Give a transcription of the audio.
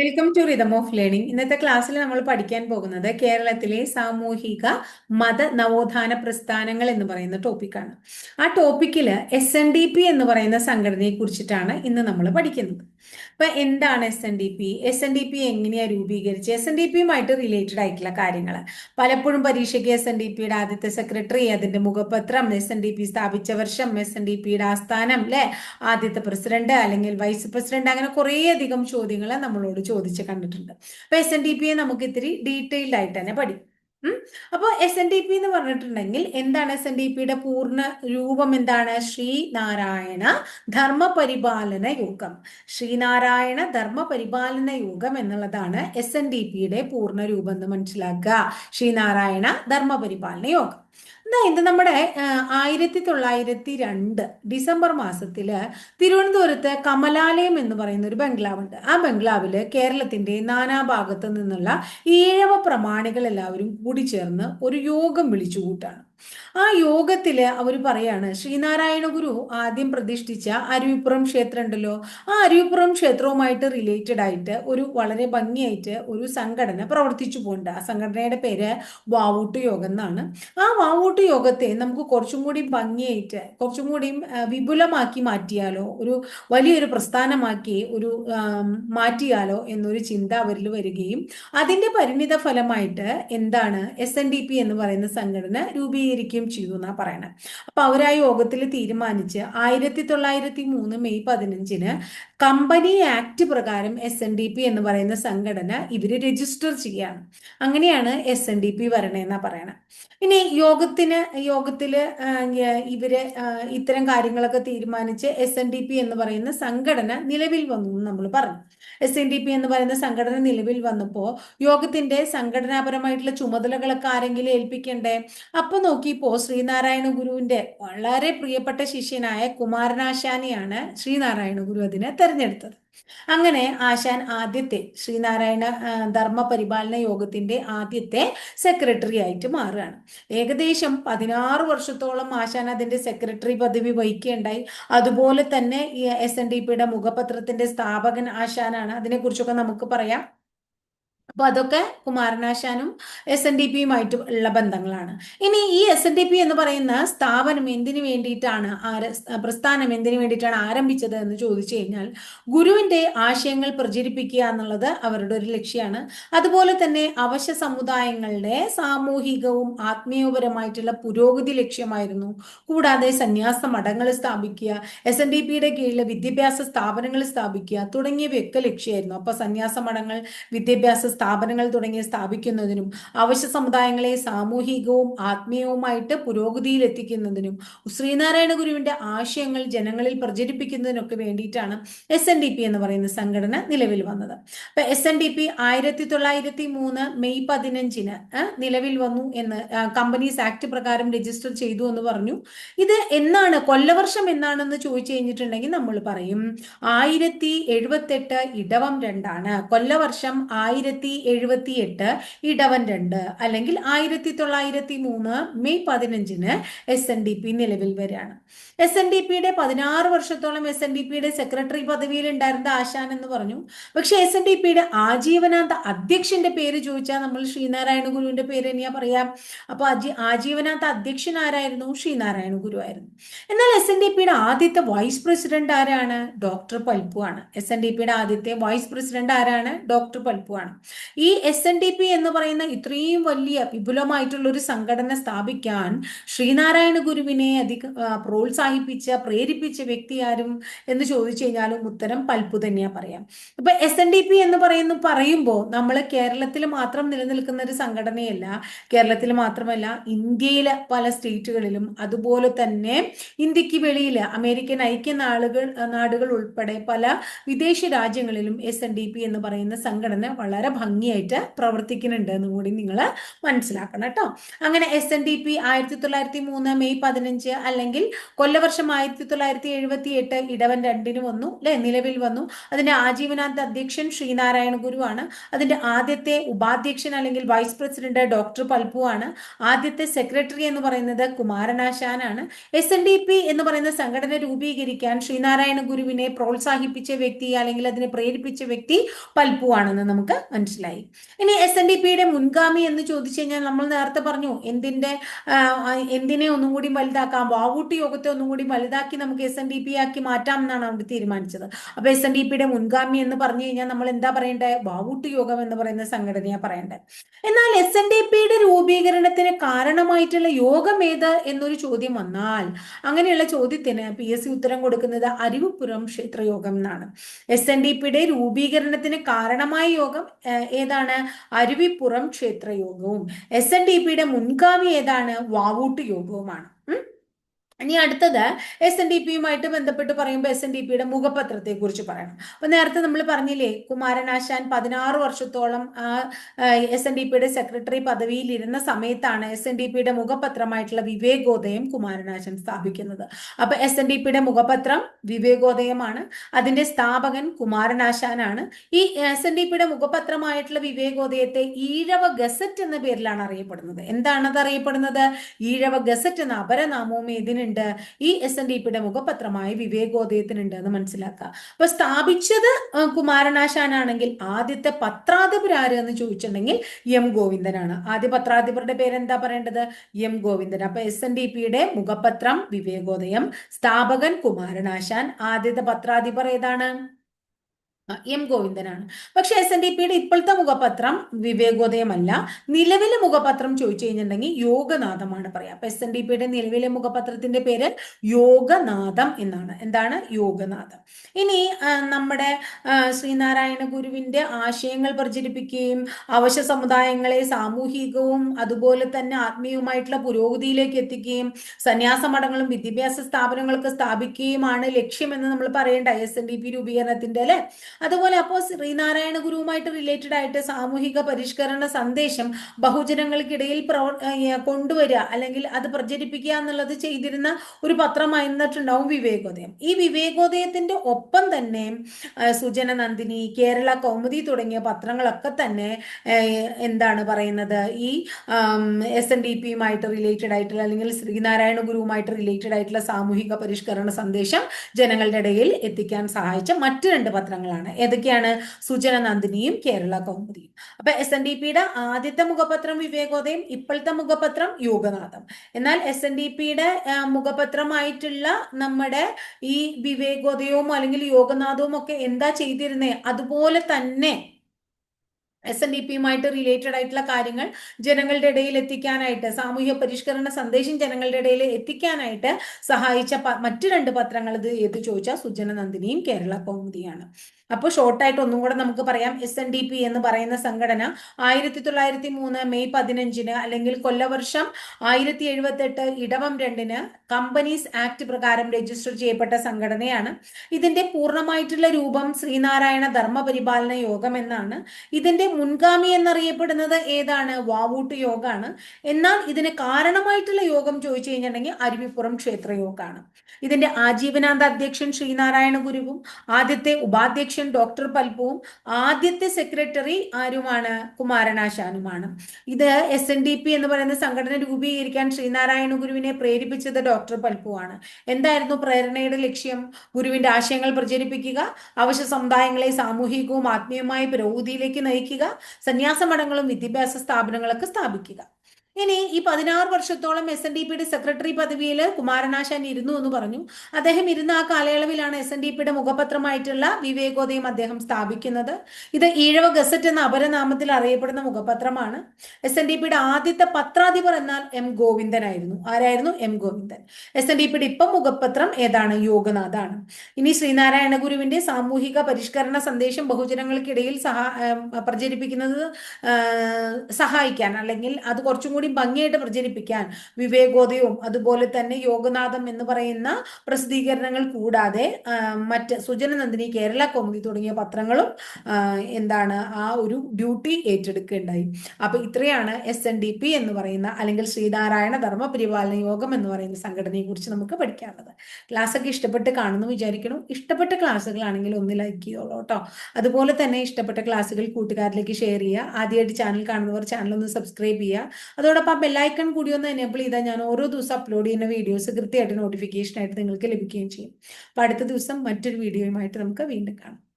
Welcome to rhythm of learning ഇന്നത്തെ ക്ലാസ്സിൽ നമ്മൾ പഠിക്കാൻ പോകുന്നത് കേരളത്തിലെ സാമൂഹിക മത നവോത്ഥാന പ്രസ്ഥാനങ്ങൾ എന്ന് പറയുന്ന ടോപ്പിക്കാണ് ആ ടോപ്പിക്കിൽ എസ് എൻ ഡി പി എന്ന് പറയുന്ന സംഘടനയെ കുറിച്ചിട്ടാണ് ഇന്ന് നമ്മൾ പഠിക്കുന്നത്. അപ്പൊ എന്താണ് S N D P S N D P എങ്ങനെയാണ് രൂപീകരിച്ച് എസ് എൻ ഡി പിയുമായിട്ട് റിലേറ്റഡ് ആയിട്ടുള്ള കാര്യങ്ങൾ പലപ്പോഴും പരീക്ഷയ്ക്ക് എസ് എൻ ഡി പിയുടെ ആദ്യത്തെ സെക്രട്ടറി അതിന്റെ മുഖപത്രം എസ് എൻ ഡി പി സ്ഥാപിച്ച വർഷം എസ് എൻ ഡി പിയുടെ ആസ്ഥാനം അല്ലെ ആദ്യത്തെ പ്രസിഡന്റ് അല്ലെങ്കിൽ വൈസ് പ്രസിഡന്റ് അങ്ങനെ കുറേയധികം ചോദ്യങ്ങൾ നമ്മളോട് ചോദിച്ച് കണ്ടിട്ടുണ്ട്. അപ്പൊ എസ് എൻ ഡി പിയെ നമുക്ക് ഇത്തിരി ഡീറ്റെയിൽഡ് ആയിട്ട് തന്നെ പഠിക്കും. അപ്പോൾ എസ് എൻ ഡി പി എന്ന് പറഞ്ഞിട്ടുണ്ടെങ്കിൽ എന്താണ് എസ് എൻ ഡി പിയുടെ പൂർണ രൂപം എന്താണ്? ശ്രീനാരായണ ധർമ്മപരിപാലന യോഗം. ശ്രീനാരായണ ധർമ്മപരിപാലന യോഗം എന്നുള്ളതാണ് എസ് എൻ ഡി പിയുടെ പൂർണ രൂപം എന്ന് മനസ്സിലാക്കുക. ശ്രീനാരായണ ധർമ്മപരിപാലന യോഗം. ഇത് നമ്മുടെ ആയിരത്തി തൊള്ളായിരത്തി രണ്ട് ഡിസംബർ മാസത്തിൽ തിരുവനന്തപുരത്ത് കമലാലയം എന്ന് പറയുന്ന ഒരു ബംഗ്ലാവുണ്ട്. ആ ബംഗ്ലാവിൽ കേരളത്തിന്റെ നാനാഭാഗത്തു നിന്നുള്ള ഈഴവ പ്രമാണികൾ എല്ലാവരും കൂടി ചേർന്ന് ഒരു യോഗം വിളിച്ചു കൂട്ടാണ് ആ യോഗത്തിൽ അവർ പറയാണ് ശ്രീനാരായണ ഗുരു ആദ്യം പ്രതിഷ്ഠിച്ച അരുവിപ്പുറം ക്ഷേത്രം ഉണ്ടല്ലോ ആ അരുവിപ്പുറം ക്ഷേത്രവുമായിട്ട് റിലേറ്റഡ് ആയിട്ട് ഒരു വളരെ ഭംഗിയായിട്ട് ഒരു സംഘടന പ്രവർത്തിച്ചു പോകുന്നുണ്ട് ആ സംഘടനയുടെ പേര് വാവൂട്ട് യോഗം എന്നാണ്. ആ വാവൂട്ട് യോഗത്തെ നമുക്ക് കുറച്ചും കൂടി ഭംഗിയായിട്ട് കുറച്ചും കൂടി വിപുലമാക്കി മാറ്റിയാലോ ഒരു വലിയൊരു പ്രസ്ഥാനമാക്കി ഒരു മാറ്റിയാലോ എന്നൊരു ചിന്ത അവരിൽ വരികയും അതിന്റെ പരിണിത ഫലമായിട്ട് എന്താണ് എസ് എൻ ഡി പി എന്ന് പറയുന്ന സംഘടന രൂപീകരിക്കും രൂപീകരിക്കുകയും ചെയ്തു എന്നാണ് പറയണത് അപ്പൊ അവർ ആ യോഗത്തിൽ തീരുമാനിച്ച് ആയിരത്തി തൊള്ളായിരത്തി മൂന്ന് മെയ് പതിനഞ്ചിന് കമ്പനി ആക്ട് പ്രകാരം എസ് എൻ ഡി പി എന്ന് പറയുന്ന സംഘടന ഇവർ രജിസ്റ്റർ ചെയ്യാണ്. അങ്ങനെയാണ് എസ് എൻ ഡി പി വരണേന്നാ പറയണത് ഇനി യോഗത്തിന് യോഗത്തിൽ ഇവർ ഇത്തരം കാര്യങ്ങളൊക്കെ തീരുമാനിച്ച് എസ് എൻ ഡി പി എന്ന് പറയുന്ന സംഘടന നിലവിൽ വന്നു നമ്മൾ പറഞ്ഞു. എസ് എൻ ഡി പി എന്ന് പറയുന്ന സംഘടന നിലവിൽ വന്നപ്പോൾ യോഗത്തിന്റെ സംഘടനാപരമായിട്ടുള്ള ചുമതലകളൊക്കെ ആരെങ്കിലും ഏൽപ്പിക്കണ്ടേ? അപ്പൊ നോക്കിയപ്പോ ശ്രീനാരായണ ഗുരുവിന്റെ വളരെ പ്രിയപ്പെട്ട ശിഷ്യനായ കുമാരനാശാനെയാണ് ശ്രീനാരായണ ഗുരു അതിനെ തെരഞ്ഞെടുത്തത്. അങ്ങനെ ആശാൻ ആദ്യത്തെ ശ്രീനാരായണ ധർമ്മ പരിപാലന യോഗത്തിന്റെ ആദ്യത്തെ സെക്രട്ടറി ആയിട്ട് മാറുകയാണ്. ഏകദേശം പതിനാറ് വർഷത്തോളം ആശാൻ അതിന്റെ സെക്രട്ടറി പദവി വഹിക്കുകയുണ്ടായി. അതുപോലെ തന്നെ എസ് എൻ ഡി പിയുടെ മുഖപത്രത്തിന്റെ സ്ഥാപകൻ ആശാനാണ്. അതിനെക്കുറിച്ചൊക്കെ നമുക്ക് പറയാം. അപ്പൊ അതൊക്കെ കുമാരനാശാനും എസ് എൻ ഡി പിയുമായിട്ട് ഉള്ള ബന്ധങ്ങളാണ്. ഇനി ഈ എസ് എൻ ഡി പി എന്ന് പറയുന്ന സ്ഥാപനം എന്തിനു വേണ്ടിയിട്ടാണ് ആര പ്രസ്ഥാനം എന്തിനു വേണ്ടിയിട്ടാണ് ആരംഭിച്ചത് എന്ന് ചോദിച്ചു കഴിഞ്ഞാൽ ഗുരുവിന്റെ ആശയങ്ങൾ പ്രചരിപ്പിക്കുക എന്നുള്ളത് അവരുടെ ഒരു ലക്ഷ്യമാണ്. അതുപോലെ തന്നെ അവശ സമുദായങ്ങളുടെ സാമൂഹികവും ആത്മീയപരമായിട്ടുള്ള പുരോഗതി ലക്ഷ്യമായിരുന്നു. കൂടാതെ സന്യാസ മഠങ്ങൾ സ്ഥാപിക്കുക എസ് എൻ ഡി പിയുടെ കീഴിലെ വിദ്യാഭ്യാസ സ്ഥാപനങ്ങൾ സ്ഥാപിക്കുക തുടങ്ങിയവയൊക്കെ ലക്ഷ്യമായിരുന്നു. അപ്പൊ സന്യാസ മഠങ്ങൾ വിദ്യാഭ്യാസ സ്ഥാപനങ്ങൾ തുടങ്ങി സ്ഥാപിക്കുന്നതിനും അവശ്യ സമുദായങ്ങളെ സാമൂഹികവും ആത്മീയവുമായിട്ട് പുരോഗതിയിൽ എത്തിക്കുന്നതിനും ശ്രീനാരായണ ഗുരുവിന്റെ ആശയങ്ങൾ ജനങ്ങളിൽ പ്രചരിപ്പിക്കുന്നതിനൊക്കെ വേണ്ടിയിട്ടാണ് എസ് എൻ ഡി പി എന്ന് പറയുന്ന സംഘടന നിലവിൽ വന്നത്. അപ്പൊ എസ് എൻ ഡി പി ആയിരത്തി തൊള്ളായിരത്തി മൂന്ന് മെയ് പതിനഞ്ചിന് നിലവിൽ വന്നു എന്ന് കമ്പനീസ് ആക്ട് പ്രകാരം രജിസ്റ്റർ ചെയ്തു എന്ന് പറഞ്ഞു. ഇത് എന്നാണ് കൊല്ലവർഷം എന്നാണെന്ന് ചോദിച്ചു കഴിഞ്ഞിട്ടുണ്ടെങ്കിൽ നമ്മൾ പറയും ആയിരത്തി എഴുപത്തെട്ട് ഇടവം രണ്ടാണ്. കൊല്ലവർഷം ആയിരത്തി എഴുപത്തി എട്ട് ഇടവൻ രണ്ട് അല്ലെങ്കിൽ ആയിരത്തി തൊള്ളായിരത്തി മൂന്ന് മെയ് പതിനഞ്ചിന് എസ് എൻ ഡി പി നിലവിൽ വരികയാണ്. എസ് എൻ ഡി പിയുടെ പതിനാറ് വർഷത്തോളം എസ് എൻ ഡി പിയുടെ സെക്രട്ടറി പദവിയിൽ ഉണ്ടായിരുന്ന ആശാൻ എന്ന് പറഞ്ഞു. പക്ഷെ എസ് എൻ ഡി പിയുടെ ആജീവനാന്ത അധ്യക്ഷന്റെ പേര് ചോദിച്ചാൽ നമ്മൾ ശ്രീനാരായണ ഗുരുവിന്റെ പേര് തന്നെയാ പറയാം. അപ്പൊ ആജീവനാന്ത അധ്യക്ഷൻ ആരായിരുന്നു? ശ്രീനാരായണ ഗുരു ആയിരുന്നു. എന്നാൽ എസ് എൻ ഡി പിയുടെ ആദ്യത്തെ വൈസ് പ്രസിഡന്റ് ആരാണ്? ഡോക്ടർ പൽപ്പു ആണ്. എസ് എൻ ഡി പിയുടെ ആദ്യത്തെ വൈസ് പ്രസിഡന്റ് ആരാണ്? ഡോക്ടർ പൽപ്പു ആണ്. ഈ എസ് എൻ ഡി പി എന്ന് പറയുന്ന ഇത്രയും വലിയ വിപുലമായിട്ടുള്ള ഒരു സംഘടന സ്ഥാപിക്കാൻ ശ്രീനാരായണ ഗുരുവിനെ അധികം പ്രോത്സാഹിപ്പിച്ച പ്രേരിപ്പിച്ച വ്യക്തി ആരും എന്ന് ചോദിച്ചു കഴിഞ്ഞാലും ഉത്തരം പൽപ്പു തന്നെയാ പറയാം. ഇപ്പൊ എസ് എൻ ഡി പി എന്ന് പറയുന്നു പറയുമ്പോൾ നമ്മൾ കേരളത്തിൽ മാത്രം നിലനിൽക്കുന്ന ഒരു സംഘടനയല്ല. കേരളത്തിൽ മാത്രമല്ല ഇന്ത്യയിലെ പല സ്റ്റേറ്റുകളിലും അതുപോലെ തന്നെ ഇന്ത്യയ്ക്ക് വെളിയിൽ അമേരിക്കൻ ഐക്യ നാടുകൾ ഉൾപ്പെടെ പല വിദേശ രാജ്യങ്ങളിലും എസ് എൻ ഡി പി എന്ന് പറയുന്ന സംഘടന വളരെ ഭംഗിയായിട്ട് പ്രവർത്തിക്കുന്നുണ്ട് എന്നും കൂടി നിങ്ങൾ മനസ്സിലാക്കണം കേട്ടോ. അങ്ങനെ എസ് എൻ ഡി പി ആയിരത്തി തൊള്ളായിരത്തി മൂന്ന് മെയ് പതിനഞ്ച് അല്ലെങ്കിൽ കൊല്ലവർഷം ആയിരത്തി തൊള്ളായിരത്തി എഴുപത്തി എട്ട് ഇടവൻ രണ്ടിന് വന്നു അല്ലെ നിലവിൽ വന്നു. അതിന്റെ ആജീവനാന്ത അധ്യക്ഷൻ ശ്രീനാരായണ ഗുരുവാണ്. അതിന്റെ ആദ്യത്തെ ഉപാധ്യക്ഷൻ അല്ലെങ്കിൽ വൈസ് പ്രസിഡന്റ് ഡോക്ടർ പൽപു ആണ്. ആദ്യത്തെ സെക്രട്ടറി എന്ന് പറയുന്നത് കുമാരനാശാനാണ്. എസ് എൻ ഡി പി എന്ന് പറയുന്ന സംഘടന രൂപീകരിക്കാൻ ശ്രീനാരായണ ഗുരുവിനെ പ്രോത്സാഹിപ്പിച്ച വ്യക്തി അല്ലെങ്കിൽ അതിനെ പ്രേരിപ്പിച്ച വ്യക്തി പൽപു ആണെന്ന് നമുക്ക് മനസ്സിലായി. ഇനി എസ് എൻ ഡി പിയുടെ മുൻഗാമി എന്ന് ചോദിച്ചു കഴിഞ്ഞാൽ നമ്മൾ നേരത്തെ പറഞ്ഞു എന്തിന്റെ എന്തിനെ ഒന്നും കൂടി വലുതാക്കാം വാവൂട്ടി യോഗത്തെ ഒന്നും കൂടി വലുതാക്കി നമുക്ക് എസ് എൻ ഡി പി ആക്കി മാറ്റാം എന്നാണ് അവർ തീരുമാനിച്ചത്. അപ്പൊ എസ് എൻ ഡി പിയുടെ മുൻഗാമി എന്ന് പറഞ്ഞു കഴിഞ്ഞാൽ നമ്മൾ എന്താ പറയേണ്ടത് വാവൂട്ടി യോഗം എന്ന് പറയുന്ന സംഘടനയാണ് പറയേണ്ടത് എന്നാൽ എസ് എൻ ഡി പിയുടെ രൂപീകരണത്തിന് കാരണമായിട്ടുള്ള യോഗം ഏത് എന്നൊരു ചോദ്യം വന്നാൽ അങ്ങനെയുള്ള ചോദ്യത്തിന് പി എസ് സി ഉത്തരം കൊടുക്കുന്നത് അരിവുപുരം ക്ഷേത്രയോഗം എന്നാണ്. എസ് എൻ ഡി പിയുടെ രൂപീകരണത്തിന് കാരണമായ യോഗം ഏതാണ്? അരുവിപ്പുറം ക്ഷേത്രയോഗവും. എസ് എൻ ഡി പിയുടെ മുൻഗാമി ഏതാണ്? വാവൂട്ട് യോഗവുമാണ്. ഇനി അടുത്തത് എസ് എൻ ഡി പിയുമായിട്ട് ബന്ധപ്പെട്ട് പറയുമ്പോൾ എസ് എൻ ഡി പിയുടെ മുഖപത്രത്തെ കുറിച്ച് പറയണം. അപ്പൊ നേരത്തെ നമ്മൾ പറഞ്ഞില്ലേ കുമാരനാശാൻ പതിനാറ് വർഷത്തോളം എസ് എൻ ഡി പിയുടെ സെക്രട്ടറി പദവിയിൽ ഇരുന്ന സമയത്താണ് എസ് എൻ ഡി പിയുടെ മുഖപത്രമായിട്ടുള്ള വിവേകോദയം കുമാരനാശൻ സ്ഥാപിക്കുന്നത്. അപ്പൊ എസ് എൻ ഡി പിയുടെ മുഖപത്രം വിവേകോദയമാണ്. അതിന്റെ സ്ഥാപകൻ കുമാരനാശാനാണ് ഈ എസ് എൻ ഡി പിയുടെ മുഖപത്രമായിട്ടുള്ള വിവേകോദയത്തെ ഈഴവ ഗസറ്റ് എന്ന പേരിലാണ് അറിയപ്പെടുന്നത്. എന്താണ് അത് അറിയപ്പെടുന്നത് ഈഴവ ഗസറ്റ് എന്ന അപരനാമവും ഇതിനുണ്ട് ഉണ്ട്. ഈ എസ് എൻ ഡി പിയുടെ മുഖപത്രമായി വിവേകോദയത്തിനുണ്ട് എന്ന് മനസ്സിലാക്കുക അപ്പൊ സ്ഥാപിച്ചത് കുമാരനാശാനാണെങ്കിൽ ആദ്യത്തെ പത്രാധിപർ ആര് എന്ന് ചോദിച്ചിട്ടുണ്ടെങ്കിൽ എം ഗോവിന്ദനാണ്. ആദ്യ പത്രാധിപരുടെ പേരെന്താ പറയേണ്ടത്? എം ഗോവിന്ദൻ. അപ്പൊ എസ് എൻ ഡി പിയുടെ മുഖപത്രം വിവേകോദയം സ്ഥാപകൻ കുമാരനാശാൻ ആദ്യത്തെ പത്രാധിപർ ഏതാണ്? എം ഗോവിന്ദനാണ്. പക്ഷെ എസ് എൻ ഡി പിയുടെ ഇപ്പോഴത്തെ മുഖപത്രം വിവേകോദയമല്ല. നിലവിലെ മുഖപത്രം ചോദിച്ചു കഴിഞ്ഞിട്ടുണ്ടെങ്കിൽ യോഗനാഥമാണ് പറയാം. അപ്പൊ എസ് എൻ ഡി പിയുടെ നിലവിലെ മുഖപത്രത്തിന്റെ പേര് യോഗനാഥം എന്നാണ്. എന്താണ്? യോഗനാഥം. ഇനി നമ്മുടെ ശ്രീനാരായണ ഗുരുവിന്റെ ആശയങ്ങൾ പ്രചരിപ്പിക്കുകയും അവശ സമുദായങ്ങളെ സാമൂഹികവും അതുപോലെ തന്നെ ആത്മീയവുമായിട്ടുള്ള പുരോഗതിയിലേക്ക് എത്തിക്കുകയും സന്യാസ മഠങ്ങളും വിദ്യാഭ്യാസ സ്ഥാപനങ്ങളൊക്കെ സ്ഥാപിക്കുകയുമാണ് ലക്ഷ്യമെന്ന് നമ്മൾ പറയേണ്ട എസ് എൻ ഡി പി രൂപീകരണത്തിന്റെ അല്ലെ? അതുപോലെ അപ്പോൾ ശ്രീനാരായണ ഗുരുവുമായിട്ട് റിലേറ്റഡ് ആയിട്ട് സാമൂഹിക പരിഷ്കരണ സന്ദേശം ബഹുജനങ്ങൾക്കിടയിൽ പ്രവർ കൊണ്ടുവരിക അല്ലെങ്കിൽ അത് പ്രചരിപ്പിക്കുക എന്നുള്ളത് ചെയ്തിരുന്ന ഒരു പത്രമായിരുന്നിട്ടുണ്ടാവും വിവേകോദയം. ഈ വിവേകോദയത്തിന്റെ ഒപ്പം തന്നെ സുജന നന്ദിനി കേരള കൗമുദി തുടങ്ങിയ പത്രങ്ങളൊക്കെ തന്നെ എന്താണ് പറയുന്നത്? ഈ എസ് എൻ ഡി പിയുമായിട്ട് റിലേറ്റഡ് ആയിട്ടുള്ള അല്ലെങ്കിൽ ശ്രീനാരായണ ഗുരുവുമായിട്ട് റിലേറ്റഡ് ആയിട്ടുള്ള സാമൂഹിക പരിഷ്കരണ സന്ദേശം ജനങ്ങളുടെ ഇടയിൽ എത്തിക്കാൻ സഹായിച്ച മറ്റു രണ്ട് പത്രങ്ങളാണ്. ഏതൊക്കെയാണ്? സുജന നന്ദിനിയും കേരള കൗമുദിയും. അപ്പൊ എസ് എൻ ഡി പിയുടെ ആദ്യത്തെ മുഖപത്രം വിവേകോദയം ഇപ്പോഴത്തെ മുഖപത്രം യോഗനാഥം. എന്നാൽ എസ് എൻ ഡി പിയുടെ മുഖപത്രമായിട്ടുള്ള നമ്മുടെ ഈ വിവേകോദയവും അല്ലെങ്കിൽ യോഗനാഥവും ഒക്കെ എന്താ ചെയ്തിരുന്നേ? അതുപോലെ തന്നെ എസ് എൻ ഡി പിയുമായിട്ട് റിലേറ്റഡ് ആയിട്ടുള്ള കാര്യങ്ങൾ ജനങ്ങളുടെ ഇടയിൽ എത്തിക്കാനായിട്ട് സാമൂഹ്യ പരിഷ്കരണ സന്ദേശം ജനങ്ങളുടെ ഇടയിൽ എത്തിക്കാനായിട്ട് സഹായിച്ച മറ്റു രണ്ട് പത്രങ്ങൾ ഇത് ഏത് ചോദിച്ചാൽ സുജന നന്ദിനിയും കേരള കൗമുദിയാണ്. അപ്പോൾ ഷോർട്ടായിട്ട് ഒന്നും കൂടെ നമുക്ക് പറയാം. എസ് എൻ ഡി പി എന്ന് പറയുന്ന സംഘടന ആയിരത്തി തൊള്ളായിരത്തി മൂന്ന് മെയ് പതിനഞ്ചിന് അല്ലെങ്കിൽ കൊല്ലവർഷം ആയിരത്തി എഴുപത്തെട്ട് ഇടവം രണ്ടിന് കമ്പനീസ് ആക്ട് പ്രകാരം രജിസ്റ്റർ ചെയ്യപ്പെട്ട സംഘടനയാണ്. ഇതിന്റെ പൂർണമായിട്ടുള്ള രൂപം ശ്രീനാരായണ ധർമ്മപരിപാലന യോഗം എന്നാണ്. ഇതിന്റെ മുൻഗാമി എന്നറിയപ്പെടുന്നത് ഏതാണ്? വാവൂട്ട് യോഗമാണ് എന്നാൽ ഇതിന് കാരണമായിട്ടുള്ള യോഗം ചോദിച്ചു കഴിഞ്ഞിട്ടുണ്ടെങ്കിൽ അരുവിപ്പുറം ക്ഷേത്രയോഗമാണ് ഇതിന്റെ ആജീവനാന്ത അധ്യക്ഷൻ ശ്രീനാരായണ ഗുരുവും ആദ്യത്തെ ഉപാധ്യക്ഷൻ ഡോക്ടർ പൽപുവും ആദ്യത്തെ സെക്രട്ടറി ആരുമാണ്? കുമാരനാശാനുമാണ് ഇത് എസ് എൻ ഡി പി എന്ന് പറയുന്ന സംഘടന രൂപീകരിക്കാൻ ശ്രീനാരായണ ഗുരുവിനെ പ്രേരിപ്പിച്ചത് ഡോക്ടർ പൽപുവാണ് എന്തായിരുന്നു പ്രേരണയുടെ ലക്ഷ്യം? ഗുരുവിന്റെ ആശയങ്ങൾ പ്രചരിപ്പിക്കുക അവശ്യ സമുദായങ്ങളെ സാമൂഹികവും ആത്മീയവുമായ പുരോഗതിയിലേക്ക് നയിക്കുക സന്യാസ മഠങ്ങളും വിദ്യാഭ്യാസ സ്ഥാപനങ്ങളൊക്കെ സ്ഥാപിക്കുക. ഇനി ഈ പതിനാറ് വർഷത്തോളം എസ് എൻ ഡി പിയുടെ സെക്രട്ടറി പദവിയിൽ കുമാരനാശാൻ ഇരുന്നു എന്ന് പറഞ്ഞു. അദ്ദേഹം ഇരുന്ന ആ കാലയളവിലാണ് എസ് എൻ ഡി പിയുടെ മുഖപത്രമായിട്ടുള്ള വിവേകോദയം അദ്ദേഹം സ്ഥാപിക്കുന്നത്. ഇത് ഈഴവ ഗസറ്റ് എന്ന അപരനാമത്തിൽ അറിയപ്പെടുന്ന മുഖപത്രമാണ്. എസ് എൻ ഡി പിയുടെ ആദ്യത്തെ പത്രാധിപർ എന്നാൽ എം ഗോവിന്ദനായിരുന്നു ആരായിരുന്നു? M Govindan. S N D പിയുടെ ഇപ്പം മുഖപത്രം ഏതാണ്? യോഗനാഥാണ്. ഇനി ശ്രീനാരായണ ഗുരുവിന്റെ സാമൂഹിക പരിഷ്കരണ സന്ദേശം ബഹുജനങ്ങൾക്കിടയിൽ സഹ പ്രചരിപ്പിക്കുന്നത് സഹായിക്കാൻ അല്ലെങ്കിൽ അത് കുറച്ചും കുറച്ചുകൂടി ഭംഗിയായിട്ട് പ്രചരിപ്പിക്കാൻ വിവേകോദയവും അതുപോലെ തന്നെ യോഗനാഥം എന്ന് പറയുന്ന പ്രസിദ്ധീകരണങ്ങൾ കൂടാതെ മറ്റ് സുജനനന്ദിനി കേരള കൗമുദി തുടങ്ങിയ പത്രങ്ങളും എന്താണ് ആ ഒരു ഡ്യൂട്ടി ഏറ്റെടുക്കുകയുണ്ടായി അപ്പൊ ഇത്രയാണ് എസ് എൻ ഡി പി എന്ന് പറയുന്ന അല്ലെങ്കിൽ ശ്രീനാരായണ ധർമ്മ പരിപാലന യോഗം എന്ന് പറയുന്ന സംഘടനയെ കുറിച്ച് നമുക്ക് പഠിക്കാനുള്ളത്. ക്ലാസ് ഒക്കെ ഇഷ്ടപ്പെട്ട് കാണുന്നു വിചാരിക്കണം ഇഷ്ടപ്പെട്ട ക്ലാസ്സുകളാണെങ്കിൽ ഒന്ന് ലൈക്ക് ചെയ്തോളൂ കേട്ടോ. അതുപോലെ തന്നെ ഇഷ്ടപ്പെട്ട ക്ലാസ്സുകൾ കൂട്ടുകാരിലേക്ക് ഷെയർ ചെയ്യുക. ആദ്യമായിട്ട് ചാനൽ കാണുന്നവർ ചാനൽ ഒന്ന് സബ്സ്ക്രൈബ് ചെയ്യുക. അതോടൊപ്പം ആ ബെല്ലൈക്കൺ കൂടി ഒന്ന് എനേബിൾ ചെയ്താൽ ഞാൻ ഓരോ ദിവസം അപ്ലോഡ് ചെയ്യുന്ന വീഡിയോസ് കൃത്യമായിട്ട് നോട്ടിഫിക്കേഷൻ ആയിട്ട് നിങ്ങൾക്ക് ലഭിക്കുകയും ചെയ്യും. അപ്പോൾ അടുത്ത ദിവസം മറ്റൊരു വീഡിയോയുമായിട്ട് നമുക്ക് വീണ്ടും കാണാം.